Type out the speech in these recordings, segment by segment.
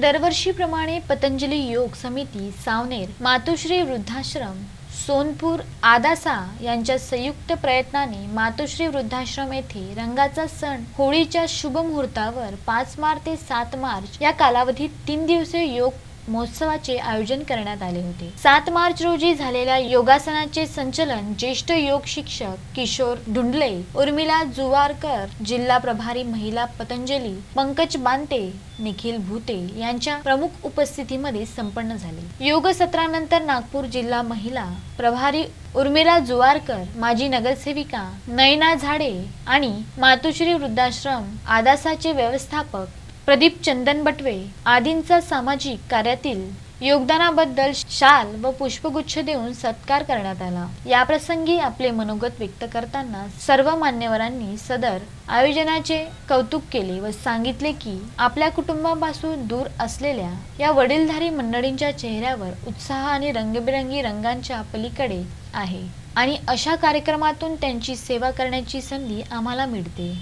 दरवर्षीप्रमाणे पतंजली योग समिती सावनेर मातोश्री वृद्धाश्रम सोनपूर आदासा यांच्या संयुक्त प्रयत्नाने मातोश्री वृद्धाश्रम येथे रंगाचा सण होळीच्या शुभ मुहूर्तावर पाच मार्च ते सात मार्च या कालावधीत तीन दिवसीय योग महोत्सवाचे आयोजन करण्यात आले होते. सात मार्च रोजी झालेल्या योगासनाचे संचलन ज्येष्ठ योग शिक्षक किशोर धुंडले उर्मिला जुवारकर जिल्हा प्रभारी महिला पतंजली पंकज बांते निखिल भूते यांच्या प्रमुख उपस्थितीमध्ये संपन्न झाले. योग सत्रानंतर नागपूर जिल्हा महिला प्रभारी उर्मिला जुवारकर माजी नगरसेविका नयना झाडे आणि मातुश्री वृद्धाश्रम आदासाचे व्यवस्थापक प्रदीप चंदन बटवे आदींचा सामाजिक कार्यातील योगदानाबद्दल शाल व पुष्पगुच्छ देऊन सत्कार करण्यात आला. या प्रसंगी आपले मनोगत व्यक्त करताना सर्व मान्यवरांनी सदर आयोजनाचे कौतुक केले व सांगितले की आपल्या कुटुंबापासून दूर असलेल्या या वडीलधारी मंडळींच्या चेहऱ्यावर उत्साह आणि रंगबिरंगी रंगांच्या पलीकडे आहे आणि अशा कार्यक्रमातून त्यांची सेवा करण्याची संधी आम्हाला मिळते.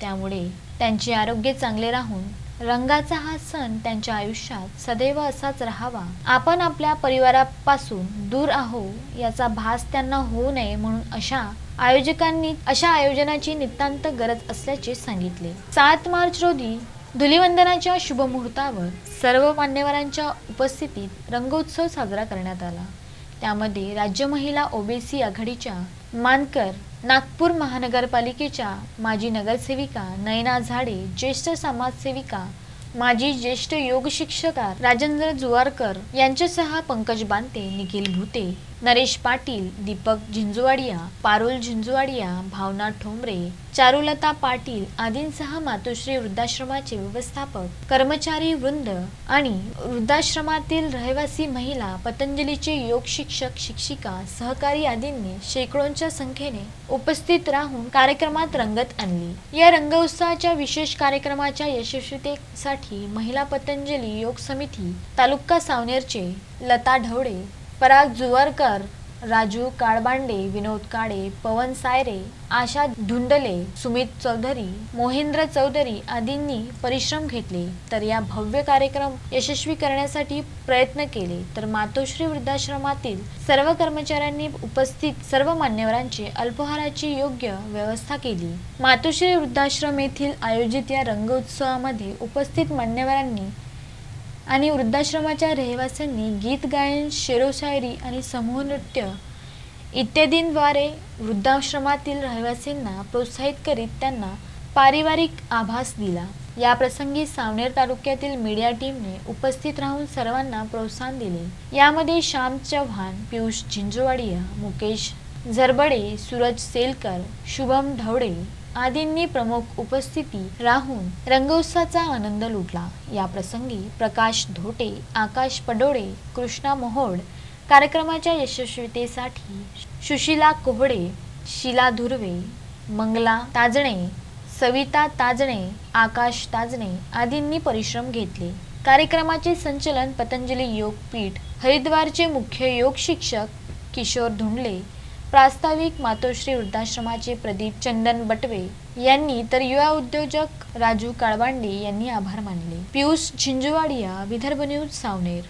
त्यामुळे त्यांचे आरोग्य चांगले राहून रंगाचा हा सण त्यांच्या आयुष्यात सदैव असाच राहावा. आपण आपल्या परिवारापासून दूर आहो याचा भास त्यांना होऊ नये म्हणून अशा आयोजकांनी अशा आयोजनाची नितांत गरज असल्याचे सांगितले. सात मार्च रोजी धुलिवंदनाच्या शुभमुहूर्तावर सर्व मान्यवरांच्या उपस्थितीत रंगोत्सव साजरा करण्यात आला. त्यामध्ये राज्य महिला ओबीसी आघाडीच्या मानकर नागपूर महानगरपालिकेच्या माजी नगरसेविका नयना झाडे ज्येष्ठ समाजसेविका माजी ज्येष्ठ योग शिक्षक राजेंद्र जुवारकर यांच्यासह पंकज बांते निखिल भूते नरेश पाटील दीपक झिंजुवाडिया पारुल झिंजुवाडिया भावना ठोंबरे चारुलता पाटील आदींसह मातोश्री वृद्धाश्रमाचे व्यवस्थापक कर्मचारी वृंद आणि वृद्धाश्रमातील रहिवासी महिला पतंजलीचे योग शिक्षक शिक्षिका सहकारी आदींनी शेकडोंच्या संख्येने उपस्थित राहून कार्यक्रमात रंगत आणली. या रंगोत्सवाच्या विशेष कार्यक्रमाच्या यशस्वीतेसाठी महिला पतंजली योग समिती तालुका सावनेरचे लता ढवळे पराग जुवारकर राजू काळबांडे विनोद काळे पवन सायरे आशा धुंडले सुमित चौधरी मोहिंद्र चौधरी आदींनी परिश्रम घेतले. तर या भव्य कार्यक्रम यशस्वी करण्यासाठी प्रयत्न केले. तर मातोश्री वृद्धाश्रमातील सर्व कर्मचाऱ्यांनी उपस्थित सर्व मान्यवरांची अल्पहाराची योग्य व्यवस्था केली. मातोश्री वृद्धाश्रम येथील आयोजित या रंगोत्सवामध्ये उपस्थित मान्यवरांनी आणि वृद्धाश्रमाच्या रहिवाशांनी गीत गायन शेरोशायरी आणि समूह नृत्य इत्यादींद्वारे वृद्धाश्रमातील रहिवासींना प्रोत्साहित करीत त्यांना पारिवारिक आभास दिला. या प्रसंगी सावनेर तालुक्यातील मीडिया टीमने उपस्थित राहून सर्वांना प्रोत्साहन दिले. यामध्ये श्याम चव्हाण पियुष झिंजवाडिया मुकेश झरबडे सूरज सेलकर शुभम ढवडे आदींनी प्रमुख उपस्थिती राहून रंगोत्सवाचा आनंद लुटला. या प्रसंगी प्रकाश धोटे आकाश पडोळे कृष्णा मोहोड कार्यक्रमाच्या यशस्वीतेसाठी सुशिला कोहडे शिला धुर्वे मंगला ताजणे सविता ताजणे आकाश ताजणे आदींनी परिश्रम घेतले. कार्यक्रमाचे संचलन पतंजली योगपीठ हरिद्वारचे मुख्य योग शिक्षक किशोर धुंडले प्रास्ताविक मातोश्री वृद्धाश्रमाचे प्रदीप चंदन बटवे यांनी तर युवा उद्योजक राजू काळबांडे यांनी आभार मानले. पियुष झिंजुवाडिया विदर्भ न्यूज सावनेर.